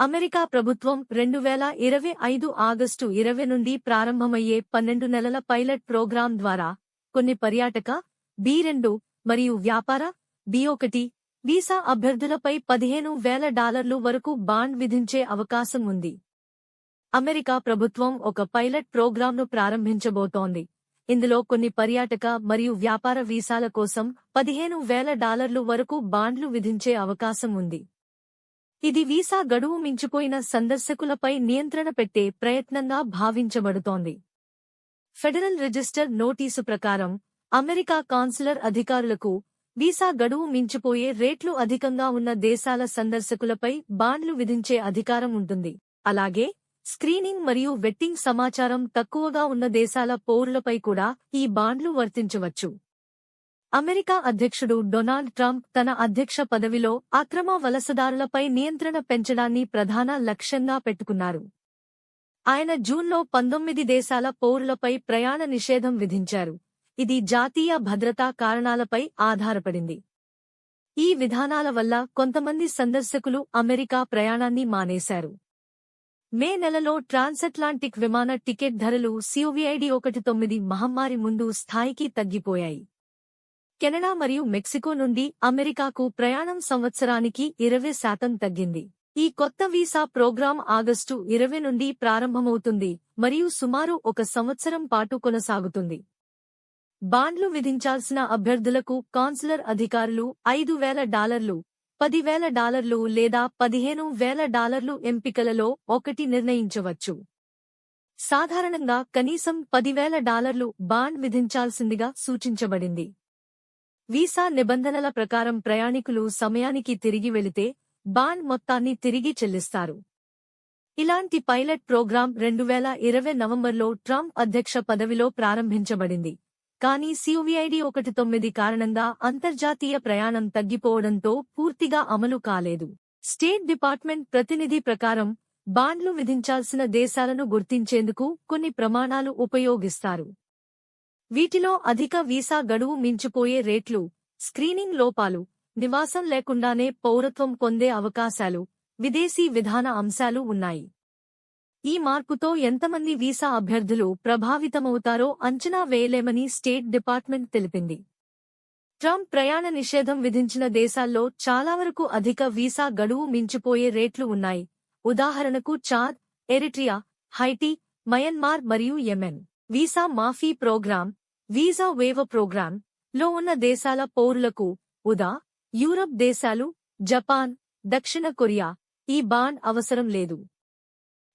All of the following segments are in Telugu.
అమెరికా ప్రభుత్వం రెండు వేల ఇరవై ఐదు ఆగస్టు ఇరవై నుండి ప్రారంభమయ్యే పన్నెండు నెలల పైలట్ ప్రోగ్రాం ద్వారా కొన్ని పర్యాటక బి రెండు మరియు వ్యాపార బి ఒకటి వీసా అభ్యర్థులపై పదిహేను వేల డాలర్లు వరకు బాండ్ విధించే అవకాశం ఉంది. అమెరికా ప్రభుత్వం ఒక పైలట్ ప్రోగ్రాంను ప్రారంభించబోతోంది. ఇందులో కొన్ని పర్యాటక మరియు వ్యాపార వీసాల కోసం పదిహేను వేల డాలర్లు వరకు బాండ్లు విధించే అవకాశం ఉంది. ఇది వీసా గడువు మించిపోయిన సందర్శకులపై నియంత్రణ పెట్టే ప్రయత్నంగా భావించబడుతోంది. ఫెడరల్ రిజిస్టర్ నోటీసు ప్రకారం అమెరికా కాన్సులర్ అధికారులకు వీసా గడువు మించిపోయే రేట్లు అధికంగా ఉన్న దేశాల సందర్శకులపై బాండ్లు విధించే అధికారం ఉంటుంది. అలాగే స్క్రీనింగ్ మరియు వెట్టింగ్ సమాచారం తక్కువగా ఉన్న దేశాల పౌరులపై కూడా ఈ బాండ్లు వర్తించవచ్చు. అమెరికా అధ్యక్షుడు డొనాల్డ్ ట్రంప్ తన అధ్యక్ష పదవిలో అక్రమ వలసదారులపై నియంత్రణ పెంచడాన్ని ప్రధాన లక్ష్యంగా పెట్టుకున్నారు. ఆయన జూన్లో పంతొమ్మిది దేశాల పౌరులపై ప్రయాణ నిషేధం విధించారు. ఇది జాతీయ భద్రతా కారణాలపై ఆధారపడింది. ఈ విధానాల వల్ల కొంతమంది సందర్శకులు అమెరికా ప్రయాణాన్ని మానేశారు. మే నెలలో ట్రాన్సట్లాంటిక్ విమాన టికెట్ ధరలు సిఓవిఐడి ఒకటి తొమ్మిది మహమ్మారి ముందు స్థాయికి తగ్గిపోయాయి. కెనడా మరియు మెక్సికో నుండి అమెరికాకు ప్రయాణం సంవత్సరానికి ఇరవై శాతం తగ్గింది. ఈ కొత్త వీసా ప్రోగ్రాం ఆగస్టు ఇరవై నుండి ప్రారంభమవుతుంది మరియు సుమారు ఒక సంవత్సరం పాటు కొనసాగుతుంది. బాండ్లు విధించాల్సిన అభ్యర్థులకు కాన్సులర్ అధికారులు ఐదు వేల డాలర్లు పదివేల డాలర్లు లేదా పదిహేను వేల డాలర్లు ఎంపికలలో ఒకటి నిర్ణయించవచ్చు. సాధారణంగా కనీసం పదివేల డాలర్లు బాండ్ విధించాల్సిందిగా సూచించబడింది. వీసా నిబంధనల ప్రకారం ప్రయాణికులు సమయానికి తిరిగి వెళితే బాండ్ మొత్తాన్ని తిరిగి చెల్లిస్తారు. ఇలాంటి పైలట్ ప్రోగ్రాం రెండు వేల ఇరవై నవంబర్లో ట్రంప్ అధ్యక్ష పదవిలో ప్రారంభించబడింది. కానీ సివిఐడి ఒకటి తొమ్మిది కారణంగా అంతర్జాతీయ ప్రయాణం తగ్గిపోవడంతో పూర్తిగా అమలు కాలేదు. స్టేట్ డిపార్ట్మెంట్ ప్రతినిధి ప్రకారం బాండ్లు విధించాల్సిన దేశాలను గుర్తించేందుకు కొన్ని ప్రమాణాలు ఉపయోగిస్తారు. వీటిలో అధిక వీసా గడువు మించిపోయే రేట్లు స్క్రీనింగ్ లోపాలు నివాసం లేకుండానే పౌరత్వం పొందే అవకాశాలు విదేశీ విధాన అంశాలు ఉన్నాయి. ఈ మార్పుతో ఎంతమంది వీసా అభ్యర్థులు ప్రభావితమవుతారో అంచనా వేయలేమని స్టేట్ డిపార్ట్మెంట్ తెలిపింది. ట్రంప్ ప్రయాణ నిషేధం విధించిన దేశాల్లో చాలావరకు అధిక వీసా గడువు మించిపోయే రేట్లు ఉన్నాయి. ఉదాహరణకు చాద్ ఎరిట్రియా హైటీ మయన్మార్ మరియు యెమెన్. వీసా మాఫీ ప్రోగ్రాం వీసా వేవ ప్రోగ్రాం లో ఉన్న దేశాల పౌరులకు ఉదా యూరప్ దేశాలు జపాన్ దక్షిణ కొరియా ఈ బాండ్ అవసరం లేదు.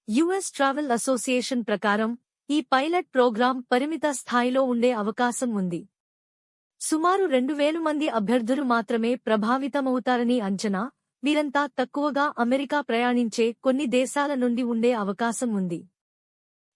యుఎస్ ట్రావెల్ అసోసియేషన్ ప్రకారం ఈ పైలట్ ప్రోగ్రాం పరిమిత స్థాయిలో ఉండే అవకాశం ఉంది. సుమారు రెండు వేలు మంది అభ్యర్థులు మాత్రమే ప్రభావితమవుతారని అంచనా వీరంతా తక్కువగా అమెరికా ప్రయాణించే కొన్ని దేశాల నుండి ఉండే అవకాశం ఉంది.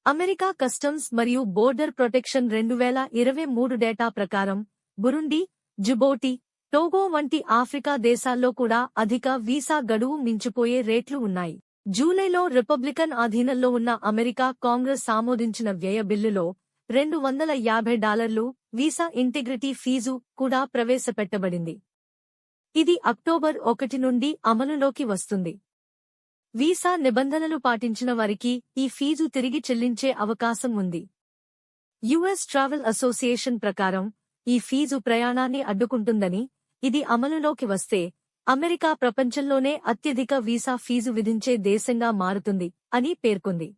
అమెరికా కస్టమ్స్ మరియు బోర్డర్ ప్రొటెక్షన్ రెండు వేల ఇరవై మూడు డేటా ప్రకారం బురుండి జుబోటి టోగో వంటి ఆఫ్రికా దేశాల్లో కూడా అధిక వీసా గడువు మించిపోయే రేట్లు ఉన్నాయి. జూలైలో రిపబ్లికన్ ఆధీనంలో ఉన్న అమెరికా కాంగ్రెస్ ఆమోదించిన వ్యయ బిల్లులో రెండు వందల యాభై డాలర్లు వీసా ఇంటిగ్రిటీ ఫీజు కూడా ప్రవేశపెట్టబడింది. ఇది అక్టోబర్ ఒకటి నుండి అమలులోకి వస్తుంది. వీసా నిబంధనలు పాటించిన వారికి ఈ ఫీజు తిరిగి చెల్లించే అవకాశం ఉంది. యుఎస్ ట్రావెల్ అసోసియేషన్ ప్రకారం ఈ ఫీజు ప్రయాణాన్ని అడ్డుకుంటుందని ఇది అమలులోకి వస్తే అమెరికా ప్రపంచంలోనే అత్యధిక వీసా ఫీజు విధించే దేశంగా మారుతుంది అని పేర్కొంది.